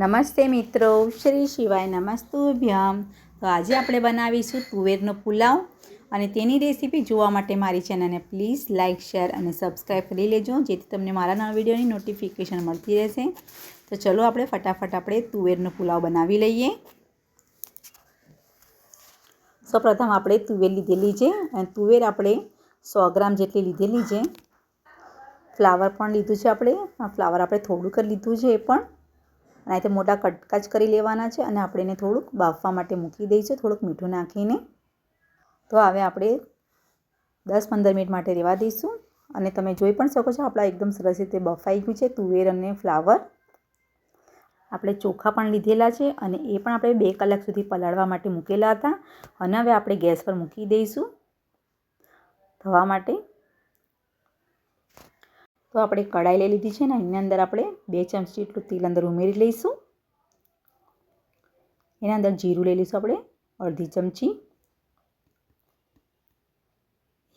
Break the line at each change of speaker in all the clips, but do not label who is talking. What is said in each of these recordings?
નમસ્તે મિત્રો, શ્રી શિવાય નમસ્તુભ્યમ. તો આજે આપણે બનાવીશું તુવેરનો પુલાવ અને તેની રેસીપી જોવા માટે મારી ચેનલને પ્લીઝ લાઇક શેર અને સબસ્ક્રાઈબ કરી લેજો, જેથી તમને મારા નવા વિડીયોની નોટિફિકેશન મળતી રહેશે. તો ચલો આપણે ફટાફટ આપણે તુવેરનો પુલાવ બનાવી લઈએ. સૌપ્રથમ આપણે તુવેર લીધેલી છે અને તુવેર આપણે સો ગ્રામ જેટલી લીધેલી છે. ફ્લાવર પણ લીધું છે આપણે. ફ્લાવર આપણે થોડુંક લીધું છે એ પણ. અને આ મોટા કટકા જ કરી લેવાના છે અને આપણે એને થોડુંક બાફવા માટે મૂકી દઈશું, થોડુંક મીઠું નાખીને. તો હવે આપણે દસ પંદર મિનિટ માટે રહેવા દઈશું અને તમે જોઈ પણ શકો છો આપણા એકદમ સરસ રીતે બફાઈ ગયું છે તુવેર અને ફ્લાવર. આપણે ચોખા પણ લીધેલા છે અને એ પણ આપણે બે કલાક સુધી પલાળવા માટે મૂકેલા હતા. અને હવે આપણે ગેસ પર મૂકી દઈશું. થવા માટે તો આપણે કઢાઈ લઈ લીધી છે ને, એની અંદર આપણે બે ચમચી જેટલું તેલ અંદર ઉમેરી લઈશું. એના અંદર જીરું લઈ લઈશું આપણે, અડધી ચમચી.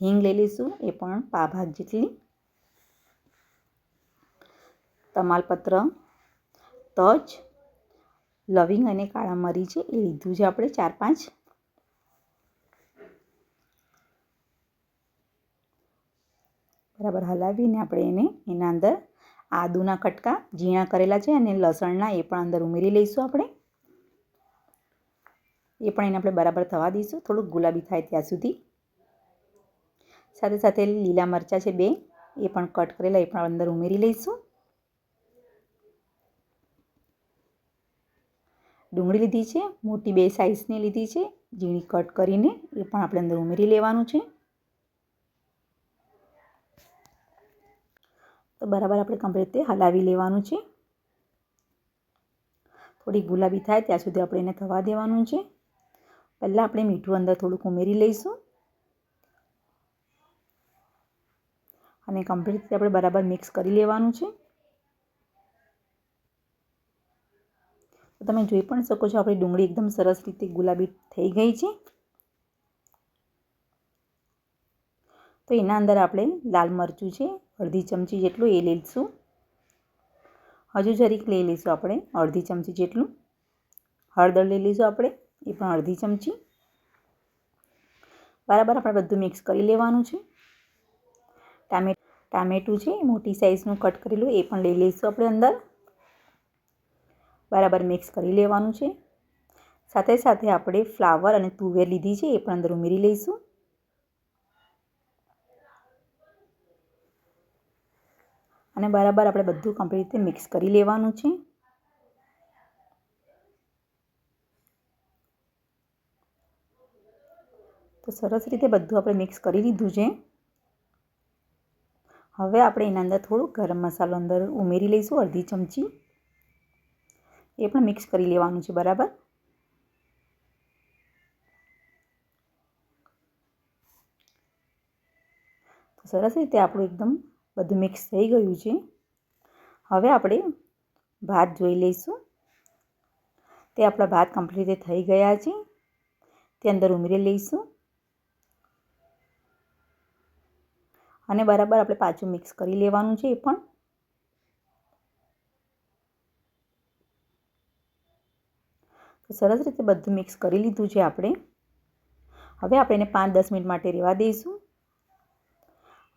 હિંગ લઈ લઈશું, એ પણ ભાગ જેટલી. તમાલપત્ર, તજ, લવિંગ અને કાળા મરી છે, એ લીધું છે આપણે ચાર પાંચ. બરાબર હલાવીને આપણે એને એના અંદર આદુના કટકા, ઝીણા કરેલા છે અને લસણના એ પણ અંદર ઉમેરી લઈશું આપણે. એ પણ એને આપણે બરાબર થવા દઈશું, થોડુંક ગુલાબી થાય ત્યાં સુધી. સાથે સાથે લીલા મરચાં છે બે, એ પણ કટ કરેલા, એ પણ અંદર ઉમેરી લઈશું. ડુંગળી લીધી છે, મોટી બે સાઇઝની લીધી છે, ઝીણી કટ કરીને એ પણ આપણે અંદર ઉમેરી લેવાનું છે. તો બરાબર આપણે કમ્પ્લીટ રીતે હલાવી લેવાનું છે. થોડી ગુલાબી થાય ત્યાં સુધી આપણે એને થવા દેવાનું છે. પહેલાં આપણે મીઠું અંદર થોડુંક ઉમેરી લઈશું. અને કમ્પ્લીટ રીતે આપણે બરાબર મિક્સ કરી લેવાનું છે. તો તમે જોઈ પણ શકો છો આપણી ડુંગળી એકદમ સરસ રીતે ગુલાબી થઈ ગઈ છે. તો એના અંદર આપણે લાલ મરચું છે, અડધી ચમચી જેટલું એ લઈશું હજુ જરીક લઈ લઈશું આપણે અડધી ચમચી જેટલું. હળદર લઈ લઈશું આપણે, એ પણ અડધી ચમચી. બરાબર આપણે બધું મિક્સ કરી લેવાનું છે. ટામે, ટામેટું છે, મોટી સાઇઝનું કટ કરેલું, એ પણ લઈ લઈશું આપણે અંદર. બરાબર મિક્સ કરી લેવાનું છે. સાથે સાથે આપણે ફ્લાવર અને તુવેર લીધી છે, એ પણ અંદર ઉમેરી લઈશું. અને બરાબર આપણે બધું કમ્પ્લીટ રીતે મિક્સ કરી લેવાનું છે. તો સરસ રીતે બધું આપણે મિક્સ કરી લીધું છે. હવે આપણે એના અંદર થોડું ગરમ મસાલો અંદર ઉમેરી લઈશું અડધી ચમચી. એ પણ મિક્સ કરી લેવાનું છે, બરાબર? તો સરસ રીતે આપણું એકદમ બધું મિક્સ થઈ ગયું છે. હવે આપણે ભાત જોઈ લઈશું. તે આપણા ભાત કમ્પ્લીટ થઈ ગયા છે. તે અંદર ઉમેરી લઈશું. અને બરાબર આપણે પાછું મિક્સ કરી લેવાનું છે એ પણ. સરસ રીતે બધું મિક્સ કરી લીધું છે આપણે. હવે આપણે એને પાંચ દસ મિનિટ માટે રહેવા દઈશું.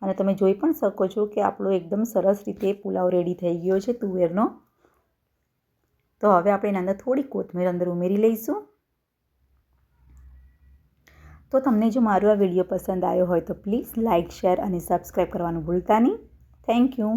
અને તમે જોઈ પણ શકો છો કે આપણો એકદમ સરસ રીતે પુલાવ રેડી થઈ ગયો છે તુવેરનો. તો હવે આપણે એના અંદર થોડી કોથમીર અંદર ઉમેરી લઈશું. તો તમને જો મારો આ વીડિયો પસંદ આવ્યો હોય તો પ્લીઝ લાઇક શેર અને સબસ્ક્રાઈબ કરવાનું ભૂલતા નહીં. Thank you